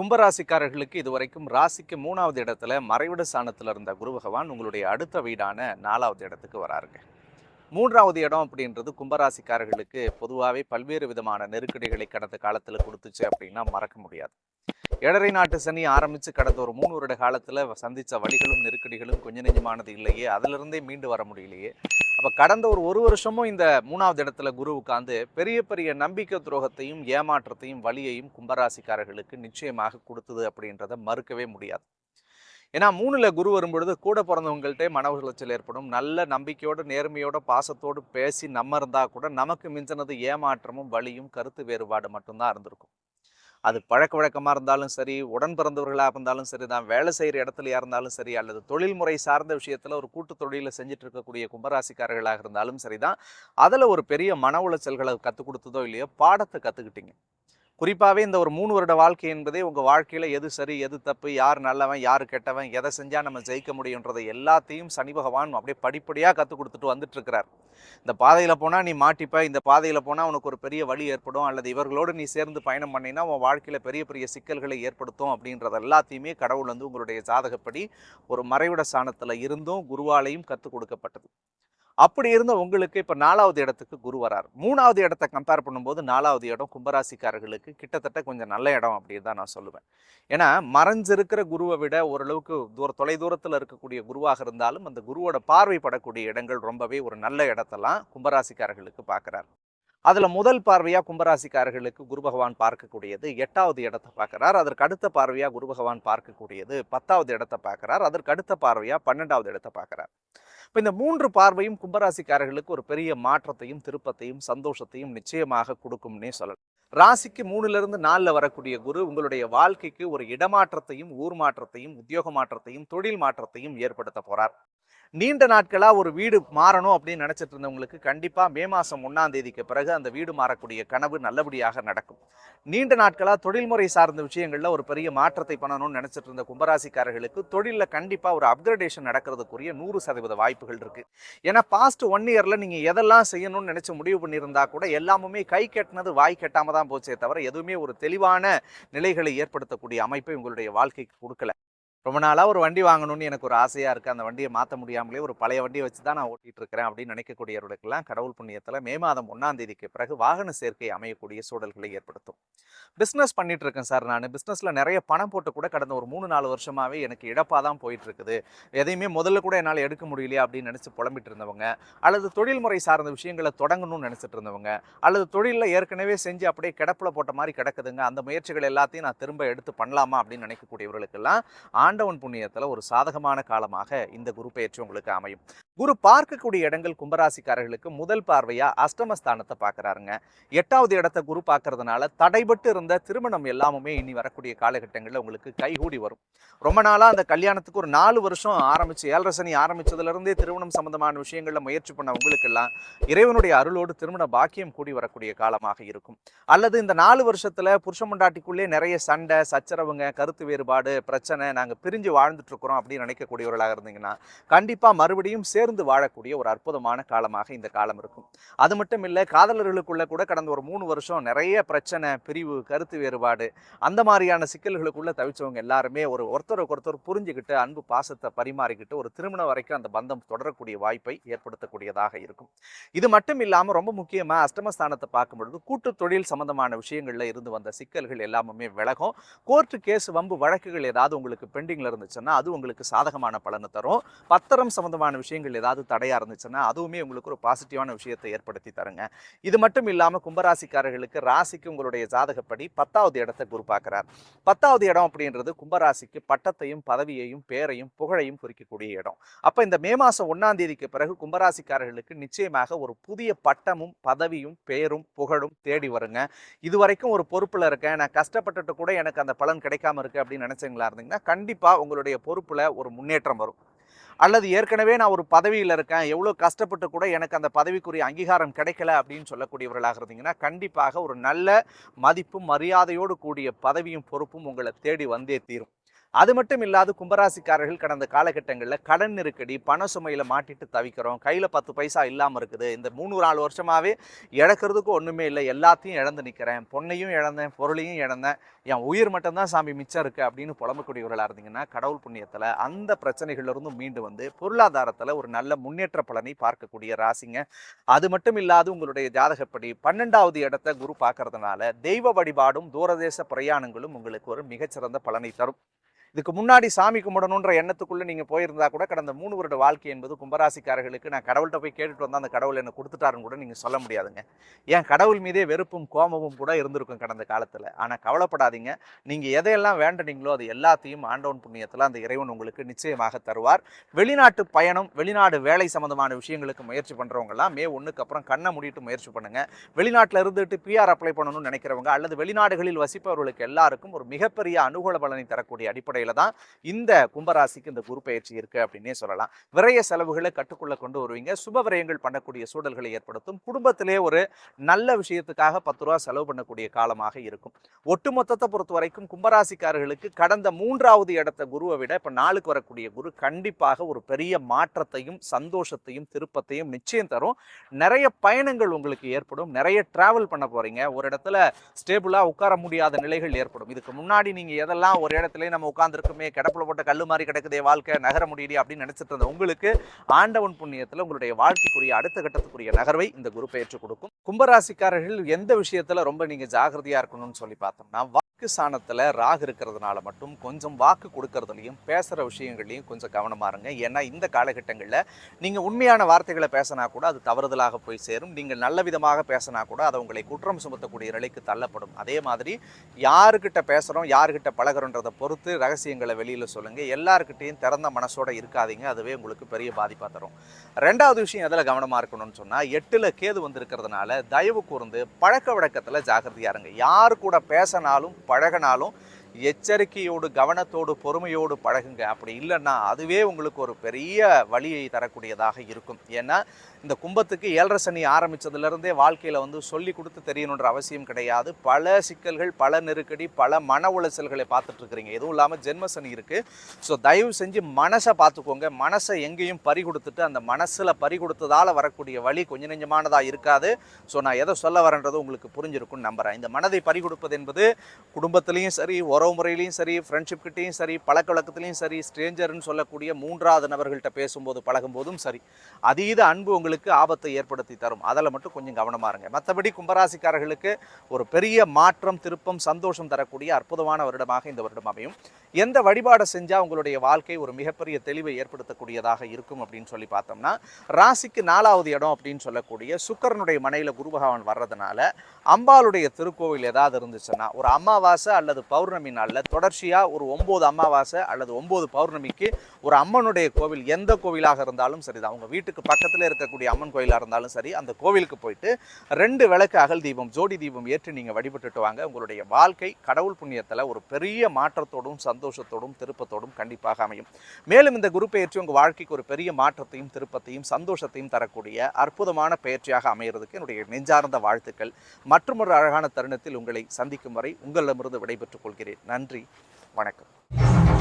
கும்பராசிக்காரர்களுக்கு இதுவரைக்கும் ராசிக்கு மூணாவது இடத்துல மறைவிட சாணத்தில் இருந்த குரு பகவான் உங்களுடைய அடுத்த வீடான நாலாவது இடத்துக்கு வராருங்க. மூன்றாவது இடம் அப்படின்றது கும்பராசிக்காரர்களுக்கு பொதுவாகவே பல்வேறு விதமான நெருக்கடிகளை கடந்த காலத்தில் கொடுத்துச்சு அப்படின்னா மறக்க முடியாது. ஏழரை நாட்டு சனி ஆரம்பித்து கடந்த ஒரு மூணு வருட காலத்தில் சந்தித்த வழிகளும் நெருக்கடிகளும் கொஞ்ச நெஞ்சமானது இல்லையே. அதிலிருந்தே மீண்டு வர முடியலையே. அப்போ கடந்த ஒரு ஒரு வருஷமும் இந்த மூணாவது இடத்துல குரு உட்காந்து பெரிய பெரிய நம்பிக்கை துரோகத்தையும் ஏமாற்றத்தையும் வலியையும் கும்பராசிக்காரர்களுக்கு நிச்சயமாக கொடுத்தது அப்படின்றத மறுக்கவே முடியாது. ஏன்னா மூணுல குரு வரும்பொழுது கூட பிறந்தவங்கள்ட்டே மன உளைச்சல் ஏற்படும். நல்ல நம்பிக்கையோட நேர்மையோட பாசத்தோடு பேசி நம்ம இருந்தால் கூட நமக்கு மிஞ்சினது ஏமாற்றமும் வலியும் கருத்து வேறுபாடு மட்டும்தான் இருந்திருக்கும். அது பழக்க வழக்கமாக இருந்தாலும் சரி உடன் பிறந்தவர்களாக இருந்தாலும் சரி தான் வேலை செய்கிற இடத்துலையாக இருந்தாலும் சரி அல்லது தொழில்முறை சார்ந்த விஷயத்தில் ஒரு கூட்டு தொழிலில் செஞ்சுட்டு இருக்கக்கூடிய கும்பராசிக்காரர்களாக இருந்தாலும் சரி தான் அதில் ஒரு பெரிய மன உளைச்சல்களை கற்றுக் கொடுத்ததோ இல்லையோ பாடத்தை கற்றுக்கிட்டீங்க குறிப்பாகவே இந்த ஒரு மூணு வருட வாழ்க்கை என்பதே உங்கள் வாழ்க்கையில் எது சரி எது தப்பு யார் நல்லவன் யார் கெட்டவன் எதை செஞ்சால் நம்ம ஜெயிக்க முடியுன்றதை எல்லாத்தையும் சனி பகவான் அப்படியே படிப்படியாக கற்றுக் கொடுத்துட்டு வந்துட்டு இருக்கிறார் இந்த பாதையில் போனால் நீ மாட்டிப்ப இந்த பாதையில் போனால் உனக்கு ஒரு பெரிய வழி ஏற்படும் அல்லது இவர்களோடு நீ சேர்ந்து பயணம் பண்ணினா உன் வாழ்க்கையில் பெரிய பெரிய சிக்கல்களை ஏற்படுத்தும் அப்படின்றது எல்லாத்தையுமே கடவுள் வந்து உங்களுடைய ஜாதகப்படி ஒரு மறைவிட ஸ்தானத்தில் இருந்தும் குருவாலையும் கற்றுக் கொடுக்கப்பட்டது. அப்படி இருந்த உங்களுக்கு இப்போ நாலாவது இடத்துக்கு குரு வரார். மூணாவது இடத்தை கம்பேர் பண்ணும்போது நாலாவது இடம் கும்பராசிக்காரர்களுக்கு கிட்டத்தட்ட கொஞ்சம் நல்ல இடம் அப்படின்னு தான் நான் சொல்லுவேன். ஏன்னா மறைஞ்சிருக்கிற குருவை விட ஓரளவுக்கு தூர தொலை தூரத்தில் இருக்கக்கூடிய குருவாக இருந்தாலும் அந்த குருவோட பார்வைப்படக்கூடிய இடங்கள் ரொம்பவே ஒரு நல்ல இடத்தெல்லாம் கும்பராசிக்காரர்களுக்கு பார்க்குறாரு அதில் முதல் பார்வையாக கும்பராசிக்காரர்களுக்கு குரு பகவான் பார்க்கக்கூடியது எட்டாவது இடத்தை பார்க்குறார். அதற்கு அடுத்த பார்வையாக குரு பகவான் பார்க்கக்கூடியது பத்தாவது இடத்தை பார்க்குறார். அதற்கு அடுத்த பார்வையாக பன்னெண்டாவது இடத்தை பார்க்குறார். இப்போ இந்த மூன்று பார்வையும் கும்பராசிக்காரர்களுக்கு ஒரு பெரிய மாற்றத்தையும் திருப்பத்தையும் சந்தோஷத்தையும் நிச்சயமாக கொடுக்கும்னே சொல்லலாம். ராசிக்கு மூணுல இருந்து வரக்கூடிய குரு உங்களுடைய வாழ்க்கைக்கு ஒரு இடமாற்றத்தையும் ஊர் மாற்றத்தையும் உத்தியோக மாற்றத்தையும் தொழில் மாற்றத்தையும் ஏற்படுத்த போறார். நீண்ட நாட்களாக ஒரு வீடு மாறணும் அப்படின்னு நினச்சிட்டு இருந்தவங்களுக்கு கண்டிப்பாக மே மாதம் ஒன்றாம் தேதிக்கு பிறகு அந்த வீடு மாறக்கூடிய கனவு நல்லபடியாக நடக்கும். நீண்ட நாட்களாக தொழில்முறை சார்ந்த விஷயங்களில் ஒரு பெரிய மாற்றத்தை பண்ணணும்னு நினச்சிட்டு இருந்த கும்பராசிக்காரர்களுக்கு தொழிலில் கண்டிப்பாக ஒரு அப்கிரேடேஷன் நடக்கிறதுக்குரிய நூறு சதவீத வாய்ப்புகள் இருக்குது ஏன்னா பாஸ்ட் ஒன் இயரில் நீங்கள் எதெல்லாம் செய்யணும்னு நினச்சி முடிவு பண்ணியிருந்தா கூட எல்லாமுமே கை கட்டினது வாய் கட்டாமல் தான் போச்சே தவிர எதுவுமே ஒரு தெளிவான நிலைகளை ஏற்படுத்தக்கூடிய அமைப்பை உங்களுடைய வாழ்க்கைக்கு கொடுக்கல. ரொம்ப நாளாக ஒரு வண்டி வாங்கணும்னு எனக்கு ஒரு ஆசையாக இருக்குது அந்த வண்டியை மாற்ற முடியாமலே ஒரு பழைய வண்டியை வச்சு தான் நான் ஓட்டிகிட்டு இருக்கிறேன் அப்படின்னு நினைக்கக்கூடியவர்களுக்கெல்லாம் கடவுள் புண்ணியத்தில் மே மாதம் ஒன்றாம் தேதிக்கு பிறகு வாகன சேர்க்கை அமையக்கூடிய சூழல்களை ஏற்படுத்தும். பிஸ்னஸ் பண்ணிட்டு இருக்கேன் சார் நான். பிஸ்னஸில் நிறைய பணம் போட்டு கூட கடந்த ஒரு மூணு நாலு வருஷமாகவே எனக்கு இழப்பாக தான் போயிட்டுருக்குது எதையுமே முதல்ல கூட என்னால் எடுக்க முடியலையா அப்படின்னு நினச்சி புலம்பிட்டு இருந்தவங்க அல்லது தொழில்முறை சார்ந்த விஷயங்களை தொடங்கணும்னு நினச்சிட்டு இருந்தவங்க அல்லது தொழிலில் ஏற்கனவே செஞ்சு அப்படியே கிடப்பில் போட்ட மாதிரி கிடக்குதுங்க. அந்த முயற்சிகள் எல்லாத்தையும் நான் திரும்ப எடுத்து பண்ணலாமா அப்படின்னு நினைக்கக்கூடியவர்களுக்கெல்லாம் ஆண்டவன் புண்ணியத்தில் ஒரு சாதகமான காலமாக இந்த குரு பயிற்சி உங்களுக்கு அமையும். குரு பார்க்கக்கூடிய இடங்கள் கும்பராசிக்காரர்களுக்கு முதல் பார்வையாக அஷ்டமஸ்தானத்தை பார்க்குறாருங்க. எட்டாவது இடத்த குரு பார்க்கறதுனால தடைபட்டு இருந்த திருமணம் எல்லாமுமே இனி வரக்கூடிய காலகட்டங்களில் உங்களுக்கு கைகூடி வரும். ரொம்ப நாளாக அந்த கல்யாணத்துக்கு ஒரு நாலு வருஷம் ஆரம்பிச்சு ஏழரை சனி ஆரம்பிச்சதுல திருமணம் சம்பந்தமான விஷயங்களில் முயற்சி பண்ண உங்களுக்கெல்லாம் இறைவனுடைய அருளோடு திருமண பாக்கியம் கூடி வரக்கூடிய காலமாக இருக்கும். அல்லது இந்த நாலு வருஷத்தில் புருஷ மண்டாட்டிக்குள்ளே நிறைய சண்டை சச்சரவுங்க கருத்து வேறுபாடு பிரச்சனை நாங்கள் நாங்கள் பிரிஞ்சு வாழ்ந்துட்டுருக்குறோம் அப்படின்னு நினைக்கக்கூடியவர்களாக இருந்தீங்கன்னா கண்டிப்பா மறுபடியும் சேர்ந்து வாழக்கூடிய ஒரு அற்புதமான காலமாக இந்த காலம் இருக்கும். அது மட்டும் இல்லை காதலர்களுக்குள்ள கூட கடந்த ஒரு மூணு வருஷம் நிறைய பிரச்சனை பிரிவு கருத்து வேறுபாடு அந்த மாதிரியான சிக்கல்களுக்குள்ள தவிச்சவங்க எல்லாருமே ஒரு ஒருத்தருக்கு ஒருத்தர் புரிஞ்சுக்கிட்டு அன்பு பாசத்தை பரிமாறிக்கிட்டு ஒரு திருமணம் வரைக்கும் அந்த பந்தம் தொடரக்கூடிய வாய்ப்பை ஏற்படுத்தக்கூடியதாக இருக்கும். இது மட்டும் இல்லாம ரொம்ப முக்கியமா அஷ்டமஸ்தானத்தை பார்க்கும் பொழுது கூட்டு தொழில் சம்பந்தமான விஷயங்கள்ல இருந்து வந்த சிக்கல்கள் எல்லாமே விலகும். கோர்ட்டு கேஸ் வம்பு வழக்குகள் ஏதாவது உங்களுக்கு பெண் பெண்டிங்ல இருந்துச்சுன்னா அது உங்களுக்கு சாதகமான பலனை தரும். பத்திரம் சம்மந்தமான விஷயங்கள் ஏதாவது தடையாக இருந்துச்சுன்னா அதுவுமே உங்களுக்கு ஒரு பாசிட்டிவான விஷயத்தை ஏற்படுத்தி தருங்க. இது மட்டும் இல்லாமல் கும்பராசிக்காரர்களுக்கு ராசிக்கு உங்களுடைய ஜாதகப்படி பத்தாவது இடத்தை குரு பார்க்குறார். பத்தாவது இடம் அப்படின்றது கும்பராசிக்கு பட்டத்தையும் பதவியையும் பேரையும் புகழையும் குறிக்கக்கூடிய இடம். அப்போ இந்த மே மாதம் ஒன்றாம் தேதிக்கு பிறகு கும்பராசிக்காரர்களுக்கு நிச்சயமாக ஒரு புதிய பட்டமும் பதவியும் பேரும் புகழும் தேடி வருங்க. இது வரைக்கும் ஒரு பொறுப்பில் இருக்கேன். நான் கஷ்டப்பட்டுட்டு கூட எனக்கு அந்த பலன் கிடைக்காம இருக்கு அப்படின்னு நினைச்சீங்களா இருந்தீங்கன்னா கண்டிப்பாக உங்களுடைய பொறுப்புல ஒரு முன்னேற்றம் வரும். அல்லது ஏற்கனவே நான் ஒரு பதவியில் இருக்கேன் எவ்வளோ கஷ்டப்பட்டு கூட எனக்கு அந்த பதவிக்குரிய அங்கீகாரம் கிடைக்கல அப்படின்னு சொல்லக்கூடியவர்களாக இருந்தீங்கன்னா கண்டிப்பாக ஒரு நல்ல மதிப்பும் மரியாதையோடு கூடிய பதவியும் பொறுப்பும் உங்களை தேடி வந்தே தீரும். அது மட்டும் இல்லாது கும்பராசிக்காரர்கள் கடந்த காலகட்டங்களில் கடன் நெருக்கடி பண சுமையில் மாட்டிட்டு தவிக்கிறோம். கையில் பத்து பைசா இல்லாமல் இருக்குது. இந்த மூணு நாலு வருஷமாகவே இழக்கிறதுக்கு ஒன்றுமே இல்லை. எல்லாத்தையும் இழந்து நிற்கிறேன் பொண்ணையும் இழந்தேன் பொருளையும் இழந்தேன். என் உயிர் மட்டும்தான் சாமி மிச்சம் இருக்குது அப்படின்னு புலம்பக்கூடியவர்களாக இருந்தீங்கன்னா கடவுள் புண்ணியத்தில் அந்த பிரச்சனைகளிலிருந்து மீண்டு வந்து பொருளாதாரத்தில் ஒரு நல்ல முன்னேற்ற பலனை பார்க்கக்கூடிய ராசிங்க. அது மட்டும் இல்லாது உங்களுடைய ஜாதகப்படி பன்னெண்டாவது இடத்த குரு பார்க்கறதுனால தெய்வ வழிபாடும் தூரதேச பிரயாணங்களும் உங்களுக்கு ஒரு மிகச்சிறந்த பலனை தரும். இதுக்கு முன்னாடி சாமி கும்பிடணுன்ற எண்ணத்துக்குள்ளே நீங்கள் போயிருந்தா கூட கடந்த மூணு வருட வாழ்க்கை என்பது கும்பராசிக்காரர்களுக்கு நான் கடவுள்கிட்ட போய் கேட்டுட்டு வந்தால் அந்த கடவுள் என்னை கொடுத்துட்டாருன்னு கூட நீங்கள் சொல்ல முடியாதுங்க. ஏன் கடவுள் மீதே வெறுப்பும் கோபமும் கூட இருந்திருக்கும் கடந்த காலத்தில். ஆனால் கவலைப்படாதீங்க. நீங்கள் எதையெல்லாம் வேண்டனீங்களோ அது எல்லாத்தையும் ஆண்டவன் புண்ணியத்தில் அந்த இறைவன் உங்களுக்கு நிச்சயமாக தருவார். வெளிநாட்டு பயணம் வெளிநாடு வேலை சம்பந்தமான விஷயங்களுக்கு முயற்சி பண்ணுறவங்கலாம் மே ஒன்றுக்கு அப்புறம் கண்ணை மூடிட்டு முயற்சி பண்ணுங்க. வெளிநாட்டில் இருந்துட்டு பிஆர் அப்ளை பண்ணணும்னு நினைக்கிறவங்க அல்லது வெளிநாடுகளில் வசிப்பவர்களுக்கு எல்லாருக்கும் ஒரு மிகப்பெரிய அனுகூல பலனை தரக்கூடிய அடிப்படையில் தான் இந்த கும்பராசிக்கு இந்த குரு பயிற்சி இருக்குது அப்படின்னே சொல்லலாம். விரய செலவுகளை கட்டுக்குள்ள கொண்டு வருவீங்க. சுப விரயங்கள் பண்ணக்கூடிய சூழல்களை ஏற்படுத்தும். குடும்பத்திலே ஒரு நல்ல விஷயத்துக்காக பத்து ரூபா செலவு பண்ணக்கூடிய காலமாக இருக்கும். ஒட்டுமொத்தத்தை பொறுத்த வரைக்கும் கும்பராசிக்காரர்களுக்கு கடந்த மூன்றாவது இடத்த குருவை விட இப்ப நாளுக்கு வரக்கூடிய குரு கண்டிப்பாக ஒரு பெரிய மாற்றத்தையும் சந்தோஷத்தையும் திருப்பத்தையும் நிச்சயம் தரும். நிறைய பயணங்கள் உங்களுக்கு ஏற்படும். நிறைய டிராவல் பண்ண போறீங்க. ஒரு இடத்துல ஸ்டேபிளா உட்கார முடியாத நிலைகள் ஏற்படும். இதுக்கு முன்னாடி நீங்க எதெல்லாம் ஒரு இடத்துல நம்ம உட்காந்துருக்குமே கிடப்பில் போட்ட கல்லு மாதிரி கிடக்குதே வாழ்க்கை நகர முடியலையே அப்படின்னு நினச்சிட்டு இருந்த உங்களுக்கு ஆண்டவன் புண்ணியத்தில் உங்களுடைய வாழ்க்கைக்குரிய அடுத்த கட்டத்துக்குரிய நகர்வை இந்த குரு பெயர்ச்சி கொடுக்கும். கும்பராசிக்காரர்கள் எந்த விஷயத்துல ரொம்ப நீங்க ஜாகிரதையாக இருக்கணும்னு சொல்லி பார்த்தோம்னா வாக்கு சாணத்தில் ராகு இருக்கிறதுனால மட்டும் கொஞ்சம் வாக்கு கொடுக்கறதுலையும் பேசுகிற விஷயங்கள்லையும் கொஞ்சம் கவனமாக இருங்க. ஏன்னா இந்த காலகட்டங்களில் நீங்கள் உண்மையான வார்த்தைகளை பேசினா கூட அது தவறுதலாக போய் சேரும். நீங்கள் நல்ல விதமாக பேசினா கூட அதை உங்களை குற்றம் சுமத்தக்கூடிய நிலைக்கு தள்ளப்படும். அதே மாதிரி யாருக்கிட்ட பேசுகிறோம் யாருக்கிட்ட பழகிறோன்றதை பொறுத்து ரகசியங்களை வெளியில் சொல்லுங்கள் எல்லாருக்கிட்டையும் திறந்த மனசோட இருக்காதீங்க. அதுவே உங்களுக்கு பெரிய பாதிப்பாக தரும். ரெண்டாவது விஷயம் எதில் கவனமாக இருக்கணும்னு சொன்னால் எட்டில் கேது வந்திருக்கிறதுனால தயவு கூர்ந்து பழக்க வழக்கத்தில் ஜாகிரதையாக இருங்க. யார் கூட பேசினாலும் பழகினாலும் எச்சரிக்கையோடு கவனத்தோடு பொறுமையோடு பழகுங்க. அப்படி இல்லைன்னா அதுவே உங்களுக்கு ஒரு பெரிய வழியை தரக்கூடியதாக இருக்கும். ஏன்னா இந்த கும்பத்துக்கு ஏழரை சனி ஆரம்பிச்சதுலேருந்தே வாழ்க்கையில் வந்து சொல்லி கொடுத்து தெரியணுன்ற அவசியம் கிடையாது. பல சிக்கல்கள் பல நெருக்கடி பல மன உளைச்சல்களை பார்த்துட்ருக்குறீங்க. எதுவும் இல்லாமல் ஜென்ம சனி இருக்குது ஸோ தயவு செஞ்சு மனசை பார்த்துக்கோங்க. மனசை எங்கேயும் பறி கொடுத்துட்டு அந்த மனசில் பறி கொடுத்ததால் வரக்கூடிய வழி கொஞ்சம் நெஞ்சமானதாக இருக்காது. ஸோ நான் எதை சொல்ல வரேன்றது உங்களுக்கு புரிஞ்சிருக்கும்னு நம்புகிறேன் இந்த மனதை பறி கொடுப்பது என்பது குடும்பத்துலேயும் சரி உறவு முறையிலையும் சரி ஃப்ரெண்ட்ஷிப்கிட்டையும் சரி பழக்க வழக்கத்துலேயும் சரி ஸ்ட்ரேஞ்சர்னு சொல்லக்கூடிய மூன்றாவது நபர்கள்ட்ட பேசும்போது பழகும்போதும் சரி அதீத அன்பு உங்களுக்கு ஆபத்தை ஏற்படுத்தி தரும். அதில் மட்டும் கொஞ்சம் கவனமாக இருங்க. மற்றபடி கும்பராசிக்காரர்களுக்கு ஒரு பெரிய மாற்றம் திருப்பம் சந்தோஷம் தரக்கூடிய அற்புதமான வருடமாக இந்த வருடம் அமையும். எந்த வழிபாடை செஞ்சால் உங்களுடைய வாழ்க்கை ஒரு மிகப்பெரிய தெளிவை ஏற்படுத்தக்கூடியதாக இருக்கும் அப்படின்னு சொல்லி பார்த்தோம்னா ராசிக்கு நாலாவது இடம் அப்படின்னு சொல்லக்கூடிய சுக்கரனுடைய மனையில் குரு பகவான் வர்றதுனால அம்பாளுடைய திருக்கோவில் ஏதாவது இருந்துச்சுன்னா ஒரு அமாவாசை அல்லது பௌர்ணமி நாளில் தொடர்ச்சியாக ஒரு ஒம்பது அமாவாசை அல்லது ஒம்பது பௌர்ணமிக்கு ஒரு அம்மனுடைய கோவில் எந்த கோவிலாக இருந்தாலும் சரிதான் அவங்க வீட்டுக்கு பக்கத்தில் இருக்கக்கூடிய அம்மன் கோயிலாக இருந்தாலும் சரி அந்த கோவிலுக்கு போயிட்டு ரெண்டு விளக்கு அகல் தீபம் ஜோடி தீபம் ஏற்றி நீங்கள் வழிபட்டுட்டு வாங்க. உங்களுடைய வாழ்க்கை கடவுள் புண்ணியத்தில் ஒரு பெரிய மாற்றத்தோடும் சந்தோஷத்தோடும் திருப்பத்தோடும் கண்டிப்பாக அமையும். மேலும் இந்த குரு பயிற்சி உங்கள் வாழ்க்கைக்கு ஒரு பெரிய மாற்றத்தையும் திருப்பத்தையும் சந்தோஷத்தையும் தரக்கூடிய அற்புதமான பயிற்சியாக அமைகிறதுக்கு என்னுடைய நெஞ்சார்ந்த வாழ்த்துக்கள். மற்றும் ஒரு அழகான தருணத்தில் உங்களை சந்திக்கும் வரை உங்களிடமிருந்து விடைபெற்றுக் கொள்கிறேன். நன்றி. வணக்கம்.